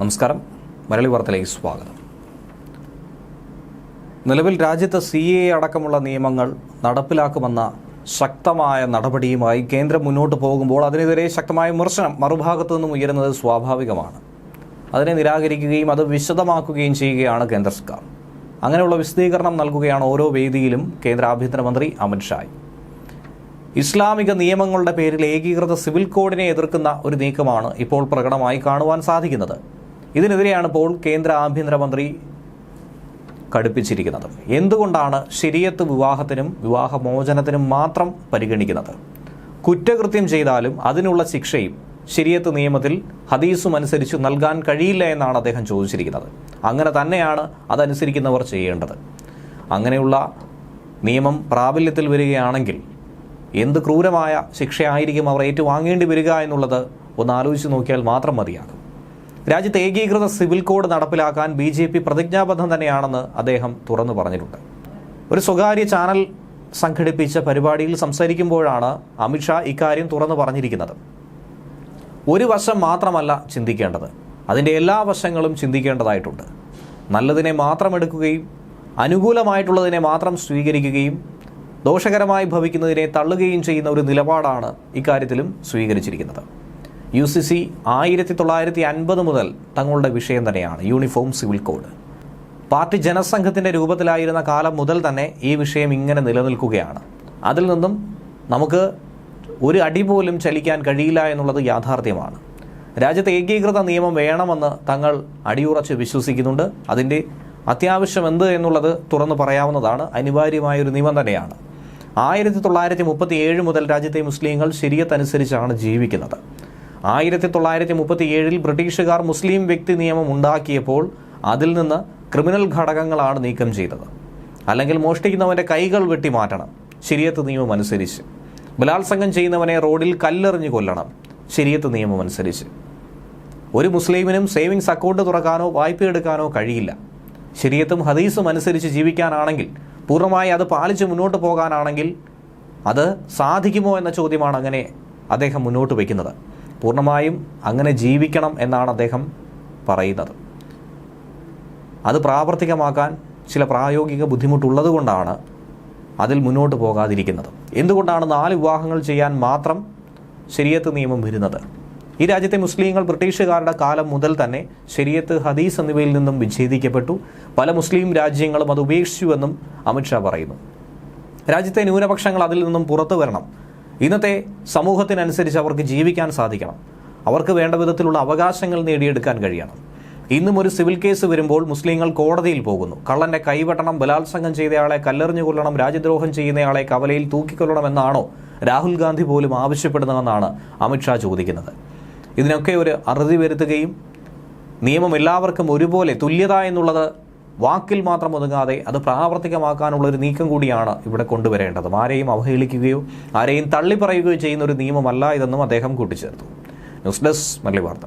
നമസ്കാരം. മലയാളി വാർത്തയിലേക്ക് സ്വാഗതം. നിലവിൽ രാജ്യത്ത് സി എ അടക്കമുള്ള നിയമങ്ങൾ നടപ്പിലാക്കുമെന്ന ശക്തമായ നടപടിയുമായി കേന്ദ്രം മുന്നോട്ട് പോകുമ്പോൾ അതിനെതിരെ ശക്തമായ വിമർശനം മറുഭാഗത്തു നിന്നും ഉയരുന്നത് സ്വാഭാവികമാണ്. അതിനെ നിരാകരിക്കുകയും അത് വിശദമാക്കുകയും ചെയ്യുകയാണ് കേന്ദ്ര സർക്കാർ. അങ്ങനെയുള്ള വിശദീകരണം നൽകുകയാണ് ഓരോ വേദിയിലും കേന്ദ്ര ആഭ്യന്തരമന്ത്രി അമിത്ഷായ് ഇസ്ലാമിക നിയമങ്ങളുടെ പേരിൽ ഏകീകൃത സിവിൽ കോഡിനെ എതിർക്കുന്ന ഒരു നീക്കമാണ് ഇപ്പോൾ പ്രകടമായി കാണുവാൻ സാധിക്കുന്നത്. ഇതിനെതിരെയാണ് ഇപ്പോൾ കേന്ദ്ര ആഭ്യന്തരമന്ത്രി കടുപ്പിച്ചിരിക്കുന്നത്. എന്തുകൊണ്ടാണ് ശരിയത്ത് വിവാഹത്തിനും വിവാഹമോചനത്തിനും മാത്രം പരിഗണിക്കുന്നത്? കുറ്റകൃത്യം ചെയ്താലും അതിനുള്ള ശിക്ഷയും ശരിയത്ത് നിയമത്തിൽ ഹദീസും അനുസരിച്ച് നൽകാൻ കഴിയില്ല എന്നാണ് അദ്ദേഹം ചോദിച്ചിരിക്കുന്നത്. അങ്ങനെ തന്നെയാണ് അതനുസരിക്കുന്നവർ ചെയ്യേണ്ടത്. അങ്ങനെയുള്ള നിയമം പ്രാബല്യത്തിൽ വരികയാണെങ്കിൽ എന്ത് ക്രൂരമായ ശിക്ഷയായിരിക്കും അവർ ഏറ്റുവാങ്ങേണ്ടി വരിക എന്നുള്ളത് ഒന്ന് ആലോചിച്ച് നോക്കിയാൽ മാത്രം മതിയാകും. രാജ്യത്ത് ഏകീകൃത സിവിൽ കോഡ് നടപ്പിലാക്കാൻ ബി ജെ പി പ്രതിജ്ഞാബദ്ധം തന്നെയാണെന്ന് അദ്ദേഹം തുറന്നു പറഞ്ഞിട്ടുണ്ട്. ഒരു സ്വകാര്യ ചാനൽ സംഘടിപ്പിച്ച പരിപാടിയിൽ സംസാരിക്കുമ്പോഴാണ് അമിത്ഷാ ഇക്കാര്യം തുറന്നു പറഞ്ഞിരിക്കുന്നത്. ഒരു വശം മാത്രമല്ല ചിന്തിക്കേണ്ടത്. അതിന്റെ എല്ലാ വശങ്ങളും ചിന്തിക്കേണ്ടതായിട്ടുണ്ട്. നല്ലതിനെ മാത്രം എടുക്കുകയും അനുകൂലമായിട്ടുള്ളതിനെ മാത്രം സ്വീകരിക്കുകയും ദോഷകരമായി ഭവിക്കുന്നതിനെ തള്ളുകയും ചെയ്യുന്ന ഒരു നിലപാടാണ് ഇക്കാര്യത്തിലും സ്വീകരിച്ചിരിക്കുന്നത്. യു സി സി ആയിരത്തി തൊള്ളായിരത്തി അൻപത് മുതൽ തങ്ങളുടെ വിഷയം തന്നെയാണ് യൂണിഫോം സിവിൽ കോഡ്. പാർട്ടി ജനസംഘത്തിന്റെ രൂപത്തിലായിരുന്ന കാലം മുതൽ തന്നെ ഈ വിഷയം ഇങ്ങനെ നിലനിൽക്കുകയാണ്. അതിൽ നിന്നും നമുക്ക് ഒരു അടി പോലും ചലിക്കാൻ കഴിയില്ല എന്നുള്ളത് യാഥാർത്ഥ്യമാണ്. രാജ്യത്ത് ഏകീകൃത നിയമം വേണമെന്ന് തങ്ങൾ അടിയുറച്ച് വിശ്വസിക്കുന്നുണ്ട്. അതിന്റെ അത്യാവശ്യം എന്ത് എന്നുള്ളത് തുറന്നു പറയാവുന്നതാണ്. അനിവാര്യമായൊരു നിയമം തന്നെയാണ്. ആയിരത്തി തൊള്ളായിരത്തി മുപ്പത്തി ഏഴ് മുതൽ രാജ്യത്തെ മുസ്ലിങ്ങൾ ശരിയത്തനുസരിച്ചാണ് ജീവിക്കുന്നത്. ആയിരത്തി തൊള്ളായിരത്തി മുപ്പത്തി ഏഴിൽ ബ്രിട്ടീഷുകാർ മുസ്ലിം വ്യക്തി നിയമം ഉണ്ടാക്കിയപ്പോൾ അതിൽ നിന്ന് ക്രിമിനൽ ഘടകങ്ങളാണ് നീക്കം ചെയ്തത്. അല്ലെങ്കിൽ മോഷ്ടിക്കുന്നവന്റെ കൈകൾ വെട്ടി മാറ്റണം ശരിയത്ത് നിയമം അനുസരിച്ച്. ബലാത്സംഗം ചെയ്യുന്നവനെ റോഡിൽ കല്ലെറിഞ്ഞ് കൊല്ലണം. ശരിയത്ത് നിയമം അനുസരിച്ച്. ഒരു മുസ്ലിമിനും സേവിങ്സ് അക്കൗണ്ട് തുറക്കാനോ വായ്പ എടുക്കാനോ കഴിയില്ല. ശരിയത്തും ഹദീസും അനുസരിച്ച് ജീവിക്കാനാണെങ്കിൽ പൂർണമായി അത് പാലിച്ച് മുന്നോട്ട് പോകാനാണെങ്കിൽ അത് സാധിക്കുമോ എന്ന ചോദ്യമാണ് അങ്ങനെ അദ്ദേഹം മുന്നോട്ട് വയ്ക്കുന്നത്. പൂർണമായും അങ്ങനെ ജീവിക്കണം എന്നാണ് അദ്ദേഹം പറയുന്നത്. അത് പ്രാവർത്തികമാക്കാൻ ചില പ്രായോഗിക ബുദ്ധിമുട്ടുള്ളത് കൊണ്ടാണ് അതിൽ മുന്നോട്ട് പോകാതിരിക്കുന്നത്. എന്തുകൊണ്ടാണ് നാല് വിവാഹങ്ങൾ ചെയ്യാൻ മാത്രം ശരിയത്ത് നിയമം വരുന്നത്? ഈ രാജ്യത്തെ മുസ്ലിങ്ങൾ ബ്രിട്ടീഷുകാരുടെ കാലം മുതൽ തന്നെ ശരിയത്ത് ഹദീസ് എന്നിവയിൽ നിന്നും വിച്ഛേദിക്കപ്പെട്ടു. പല മുസ്ലിം രാജ്യങ്ങളും അത് ഉപേക്ഷിച്ചുവെന്നും അമിത്ഷാ പറയുന്നു. രാജ്യത്തെ ന്യൂനപക്ഷങ്ങൾ അതിൽ നിന്നും പുറത്തു വരണം. ഇന്നത്തെ സമൂഹത്തിനനുസരിച്ച് അവർക്ക് ജീവിക്കാൻ സാധിക്കണം. അവർക്ക് വേണ്ട വിധത്തിലുള്ള അവകാശങ്ങൾ നേടിയെടുക്കാൻ കഴിയണം. ഇന്നും ഒരു സിവിൽ കേസ് വരുമ്പോൾ മുസ്ലിങ്ങൾ കോടതിയിൽ പോകുന്നു. കള്ളന്റെ കൈവെട്ടണം ബലാത്സംഗം ചെയ്തയാളെ കല്ലെറിഞ്ഞു കൊല്ലണം രാജ്യദ്രോഹം ചെയ്യുന്നയാളെ കവലയിൽ തൂക്കിക്കൊല്ലണം എന്നാണോ രാഹുൽ ഗാന്ധി പോലും ആവശ്യപ്പെടുന്നതെന്നാണ് അമിത്ഷാ ചോദിക്കുന്നത്. ഇതിനൊക്കെ ഒരു അറുതി വരുത്തുകയും നിയമം എല്ലാവർക്കും ഒരുപോലെ തുല്യത എന്നുള്ളത് വാക്കിൽ മാത്രം ഒതുങ്ങാതെ അത് പ്രാവർത്തികമാക്കാനുള്ള ഒരു നീക്കം കൂടിയാണ് ഇവിടെ കൊണ്ടുവരേണ്ടത്. ആരെയും അവഹേളിക്കുകയോ ആരെയും തള്ളിപ്പറയുകയോ ചെയ്യുന്ന ഒരു നിയമമല്ല ഇതെന്നും അദ്ദേഹം കൂട്ടിച്ചേർത്തു. ന്യൂസ് ഡെസ്ക് മല്ലി വാർത്ത.